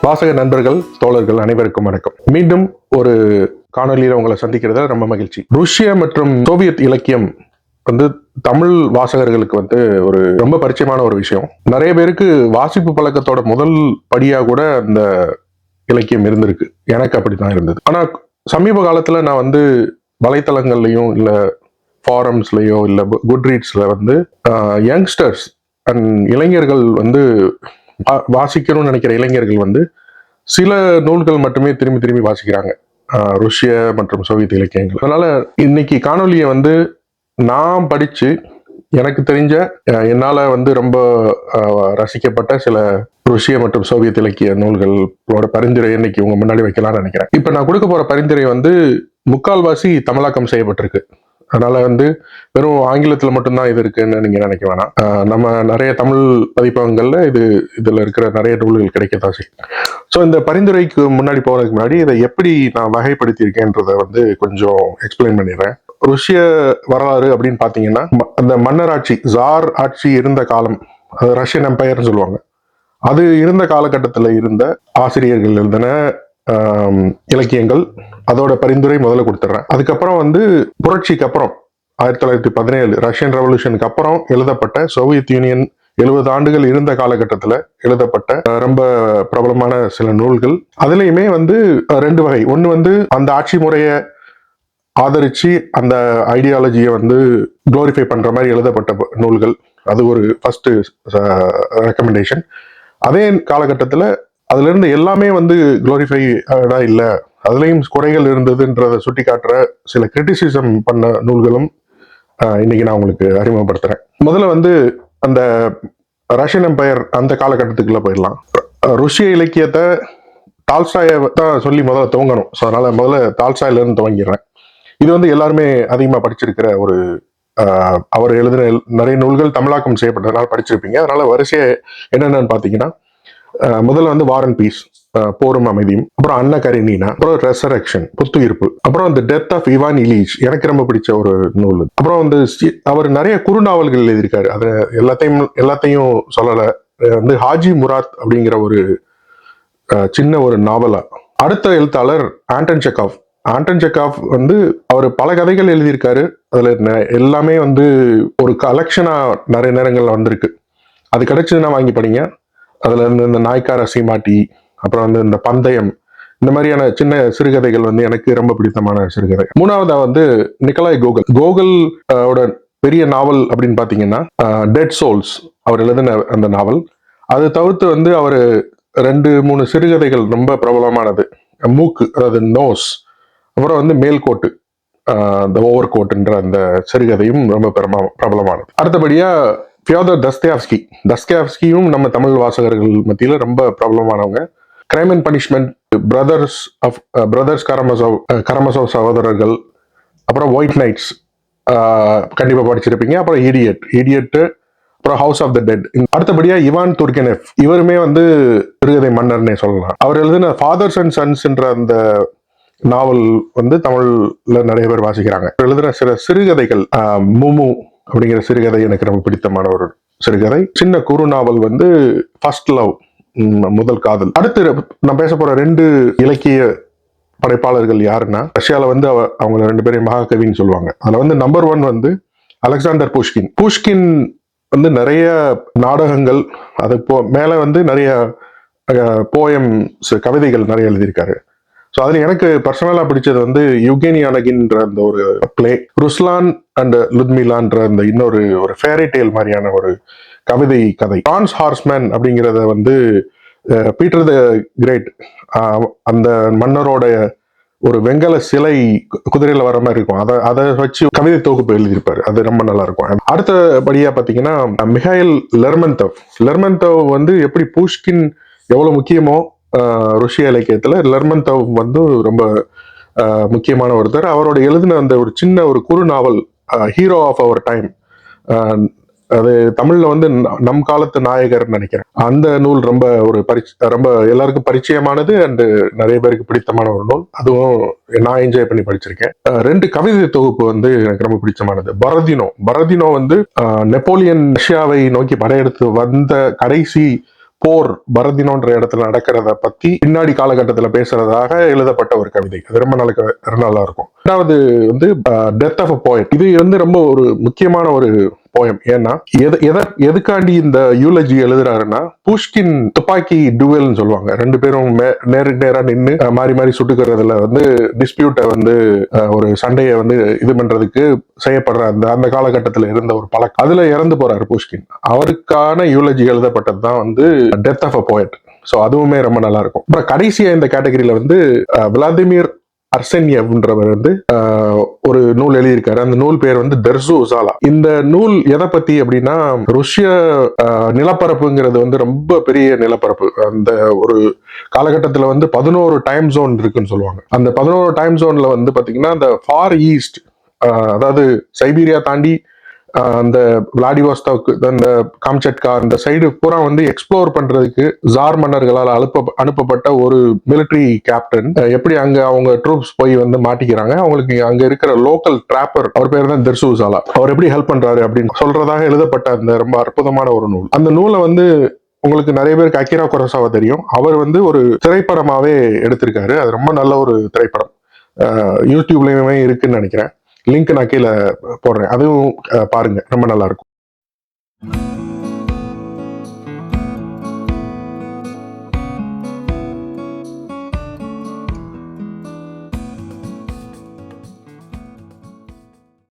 வாசக நண்பர்கள் தோழர்கள் அனைவருக்கும் வணக்கம். மீண்டும் ஒரு காணொலியில் உங்களை சந்திக்கிறதுல ரொம்ப மகிழ்ச்சி. ருஷ்ய மற்றும் சோவியத் இலக்கியம் வந்து தமிழ் வாசகர்களுக்கு வந்து ஒரு ரொம்ப பரிச்சயமான ஒரு விஷயம். நிறைய பேருக்கு வாசிப்பு பழக்கத்தோட முதல் படியாக கூட அந்த இலக்கியம் இருந்திருக்கு. எனக்கு அப்படித்தான் இருந்தது. ஆனால் சமீப காலத்தில் நான் வந்து வலைத்தளங்கள்லையும் இல்லை ஃபாரம்ஸ்லேயோ இல்லை குட் ரீட்ஸில் வந்து யங்ஸ்டர்ஸ் அண்ட் இளைஞர்கள் வந்து வா- வாசிக்கணும்னு நினைக்கிற இளைஞர்கள் வந்து சில நூல்கள் மட்டுமே திரும்பி திரும்பி வாசிக்கிறாங்க. ருஷ்ய மற்றும் சோவியத் இலக்கியங்கள். அதனால் இன்னைக்கு காணொலியை வந்து நான் படித்து எனக்கு தெரிஞ்ச என்னால் வந்து ரொம்ப ரசிக்கப்பட்ட சில ருஷ்ய மற்றும் சோவியத் இலக்கிய நூல்களோட பரிந்துரை இன்னைக்கு உங்க முன்னாடி வைக்கலாம்னு நினைக்கிறேன். இப்போ நான் கொடுக்க போகிற பரிந்துரை வந்து முக்கால்வாசி தமிழாக்கம் செய்யப்பட்டிருக்கு. அதனால வந்து வெறும் ஆங்கிலத்தில் மட்டும்தான் இது இருக்குன்னு நீங்கள் நினைக்க வேணாம். நம்ம நிறைய தமிழ் பதிப்பகங்களில் இது இதில் இருக்கிற நிறைய நூல்கள் கிடைக்கத்தான் செய்யும். ஸோ இந்த பரிந்துரைக்கு முன்னாடி போகிறதுக்கு முன்னாடி இதை எப்படி நான் வகைப்படுத்தியிருக்கேன்றதை வந்து கொஞ்சம் எக்ஸ்பிளைன் பண்ணிடுறேன். ருஷ்ய வரலாறு அப்படின்னு பார்த்தீங்கன்னா ம- அந்த மன்னராட்சி ஜார் ஆட்சி இருந்த காலம் அது ரஷ்யன் எம்பையர்னு சொல்லுவாங்க. அது இருந்த காலகட்டத்தில் இருந்த ஆசிரியர்கள் இருந்தன. இலக்கியங்கள் அதோட பரிந்துரை முதல்ல கொடுத்துட்றேன். அதுக்கப்புறம் வந்து புரட்சிக்கு அப்புறம் ஆயிரத்தி தொள்ளாயிரத்தி பதினேழு ரஷ்யன் ரெவல்யூஷனுக்கு அப்புறம் எழுதப்பட்ட சோவியத் யூனியன் எழுபது ஆண்டுகள் இருந்த காலகட்டத்தில் எழுதப்பட்ட ரொம்ப பிரபலமான சில நூல்கள். அதுலேயுமே வந்து ரெண்டு வகை. ஒன்று வந்து அந்த ஆட்சி முறையை ஆதரித்து அந்த ஐடியாலஜியை வந்து க்ளோரிஃபை பண்ணுற மாதிரி எழுதப்பட்ட நூல்கள். அது ஒரு ஃபஸ்ட்டு ரெக்கமெண்டேஷன் அதே காலகட்டத்தில் அதுலேருந்து எல்லாமே வந்து க்ளோரிஃபைடா இல்லை. அதுலேயும் குறைகள் இருந்ததுன்றதை சுட்டி காட்டுற சில கிரிட்டிசிசம் பண்ண நூல்களும் இன்னைக்கு நான் உங்களுக்கு அறிமுகப்படுத்துகிறேன் முதல்ல வந்து அந்த ரஷ்யன் எம்பையர் அந்த காலகட்டத்துக்குள்ளே போயிடலாம். ருஷிய ருஷ்ய இலக்கியத்தை டால்ஸ்டாயை தான் சொல்லி முதல்ல துவங்கணும். ஸோ அதனால் முதல்ல டால்ஸ்டாயிலேருந்து துவங்கிடுறேன். இது வந்து எல்லாருமே அதிகமாக படிச்சிருக்கிற ஒரு அவர் எழுதின நிறைய நூல்கள் தமிழாக்கம் செய்யப்பட்டதுனால படிச்சிருப்பீங்க. அதனால் வரிசையை என்னென்னு பார்த்தீங்கன்னா முதல்ல வந்து வாரன் பீஸ் போரும் அமைதியும் அப்புறம் அன்ன கரினீனா அப்புறம் ரெசரக்ஷன் புத்துயிர்ப்பு அப்புறம் இந்த டெத் ஆஃப் இவான் இலீஜ் எனக்கு ரொம்ப பிடிச்ச ஒரு நூல். அப்புறம் வந்து அவர் நிறைய குறுநாவல்கள் எழுதியிருக்காரு. அதை எல்லாத்தையும் எல்லாத்தையும் சொல்லலை. வந்து ஹாஜி முராத் அப்படிங்கிற ஒரு சின்ன ஒரு நாவலா. அடுத்த எழுத்தாளர் ஆண்டன் செக்காஃப் ஆண்டன் செக்காஃப் வந்து அவர் பல கதைகள் எழுதியிருக்காரு. அதில் எல்லாமே வந்து ஒரு கலெக்ஷனாக நிறைய நேரங்களில் வந்திருக்கு. அது கிடைச்சதுன்னா வாங்கி படிங்க. அதில் இருந்து இந்த நாய்க்கார சீமாட்டி அப்புறம் வந்து இந்த பந்தயம் இந்த மாதிரியான சின்ன சிறுகதைகள் வந்து எனக்கு ரொம்ப பிடித்தமான சிறுகதை. மூணாவதா வந்து நிக்கலாய் கோகல். கோகல் ஓட பெரிய நாவல் அப்படின்னு பார்த்தீங்கன்னா டெட் சோல்ஸ் அவர் எழுதின அந்த நாவல். அது தவிர்த்து வந்து அவர் ரெண்டு மூணு சிறுகதைகள் ரொம்ப பிரபலமானது. மூக்கு அதாவது நோஸ் அப்புறம் வந்து மேல்கோட்டு த ஓவர் கோட்டுன்ற அந்த சிறுகதையும் ரொம்ப பிரபலமானது. அடுத்தபடியாக பியோதர் தஸ்தியாவ்ஸ்கி தஸ்தியாவ்ஸ்கியும் நம்ம தமிழ் வாசகர்கள் மத்தியில் ரொம்ப பிரபலமானவங்க crime and punishment brothers of brothers Karamazov Karamazov சகோதரர்கள் அப்புறம் ஒயிட் நைட்ஸ் கண்டிப்பாக படிச்சிருப்பீங்க. அப்புறம் இடியட் ஈடியட்டு அப்புறம் ஹவுஸ் ஆஃப் த டெட் அடுத்தபடியாக இவான் துர்கெனெஃப் இவருமே வந்து சிறுகதை மன்னர்னே சொல்லலாம். அவர் எழுதின ஃபாதர்ஸ் அண்ட் சன்ஸ்ன்ற அந்த நாவல் வந்து தமிழில் நிறைய பேர் வாசிக்கிறாங்க. எழுதுகிற எழுதின சில சிறுகதைகள் uh, ஆஹ், முமு அப்படிங்கிற சிறுகதை எனக்கு ரொம்ப பிடித்தமான ஒரு சிறுகதை. சின்ன குறு நாவல் வந்து ஃபர்ஸ்ட் லவ் முதல் காதல். அடுத்து நான் பேச போற ரெண்டு இலக்கிய படைப்பாளர்கள் யாருன்னா ரஷ்யால வந்து அவ அவங்க ரெண்டு பேரையும் மகாகவின்னு சொல்லுவாங்க. அதுல வந்து நம்பர் ஒன் வந்து அலெக்சாண்டர் புஷ்கின். புஷ்கின் வந்து நிறைய நாடகங்கள் அது போ மேலே வந்து நிறைய போயம்ஸ் கவிதைகள் நிறைய எழுதியிருக்காரு. ஸோ அதில் எனக்கு பர்சனலாக பிடிச்சது வந்து யுகேனி அனகின்ற அந்த ஒரு பிளே ருஸ்லான் அண்ட் லுத்மிலான்ற அந்த இன்னொரு ஒரு ஃபேரி டேல் மாதிரியான ஒரு கவிதை கதை. டான்ஸ் ஹார்ஸ்மேன் அப்படிங்கிறத வந்து பீட்டர் த கிரேட் அந்த மன்னரோட ஒரு வெங்கல சிலை கு- வர மாதிரி இருக்கும். அதை அதை வச்சு கவிதை தொகுப்பு எழுதியிருப்பாரு. அது ரொம்ப நல்லா இருக்கும். அடுத்தபடியாக பார்த்தீங்கன்னா மிகாயில் லெர்மந்தவ். லெர்மந்தவ் வந்து எப்படி பூஷ்கின் எவ்வளோ முக்கியமோ ருஷ்ய இலக்கியத்தில் லெர்மந்தவ் வந்து ரொம்ப முக்கியமான ஒருத்தர். அவரோட எழுதின அந்த ஒரு சின்ன ஒரு குறு நாவல் ஹீரோ ஆஃப் அவர் டைம் அது தமிழ்ல வந்து நம் காலத்து நாயகர் நினைக்கிறேன். அந்த நூல் ரொம்ப ஒரு பரிச் ரொம்ப எல்லாருக்கும் பரிச்சயமானது அண்டு நிறைய பேருக்கு பிடித்தமான ஒரு நூல். அதுவும் நான் என்ஜாய் பண்ணி படிச்சிருக்கேன். ரெண்டு கவிதை தொகுப்பு வந்து எனக்கு ரொம்ப பிடிச்சமானது. பரதினோ. பரதினோ வந்து நெப்போலியன் ரஷ்யாவை நோக்கி படையெடுத்து வந்த கடைசி போர் பரதினோன்ற இடத்துல நடக்கிறத பத்தி பின்னாடி காலகட்டத்தில் பேசுறதாக எழுதப்பட்ட ஒரு கவிதை. அது ரொம்ப நல்ல நல்லா இருக்கும். ரெண்டாவது வந்து டெத் ஆஃப் அ போயட் இது வந்து ரொம்ப ஒரு முக்கியமான ஒரு போயம். ஏன்னா எது எதை எதுக்காண்டி இந்த யூலஜி எழுதுறாருன்னா புஷ்கின் துப்பாக்கி டுவெல்னு சொல்லுவாங்க. ரெண்டு பேரும் நேருக்கு நேரா நின்று மாறி மாறி சுட்டுக்கிறதுல வந்து டிஸ்பியூட்டை வந்து ஒரு சண்டையை வந்து இது பண்றதுக்கு செய்யப்படுற அந்த அந்த காலகட்டத்தில் இருந்த ஒரு பழக்கம். அதுல இறந்து போறாரு புஷ்கின் அவருக்கான யூலஜி எழுதப்பட்டது தான் வந்து death of a poet so அதுவுமே ரொம்ப நல்லா இருக்கும் அப்புறம் கடைசியா இந்த கேட்டகரியில வந்து விளாதிமிர் அர்சென்யவ்ன்றவர் வந்து ஒரு நூல் எழுதியிருக்காரு. அந்த நூல் பேர் வந்து தெர்சு உசாலா. இந்த நூல் எதை பத்தி அப்படின்னா ருஷ்ய நிலப்பரப்புங்கிறது வந்து ரொம்ப பெரிய நிலப்பரப்பு. அந்த ஒரு காலகட்டத்தில் வந்து பதினோரு டைம் ஜோன் இருக்குன்னு சொல்லுவாங்க. அந்த பதினோரு டைம் ஜோன்ல வந்து பாத்தீங்கன்னா அந்த ஃபார் ஈஸ்ட் அதாவது சைபீரியா தாண்டி அந்த விளாடிவாஸ்டாக் அந்த காம்சட்கா அந்த சைடு பூரா வந்து எக்ஸ்ப்ளோர் பண்றதுக்கு ஜார் மன்னர்களால் அனுப்ப அனுப்பப்பட்ட ஒரு மிலிட்டரி கேப்டன் எப்படி அங்க அவங்க ட்ரூப்ஸ் போய் வந்து மாட்டிக்கிறாங்க அவங்களுக்கு அங்க இருக்கிற லோக்கல் டிராப்பர் அவர் பேர் தான் தெர்சூசாலா. அவர் எப்படி ஹெல்ப் பண்றாரு அப்படின்னு சொல்றதாக எழுதப்பட்ட அந்த ரொம்ப அற்புதமான ஒரு நூல். அந்த நூலை வந்து உங்களுக்கு நிறைய பேருக்கு அக்கிரா குரசாவா தெரியும். அவர் வந்து ஒரு திரைப்படமாவே எடுத்திருக்காரு. அது ரொம்ப நல்ல ஒரு திரைப்படம். யூடியூப்லயுமே இருக்குன்னு நினைக்கிறேன். லிங்க் நான் கீழே போடுறேன். அதுவும் பாருங்க. ரொம்ப நல்லா இருக்கும்.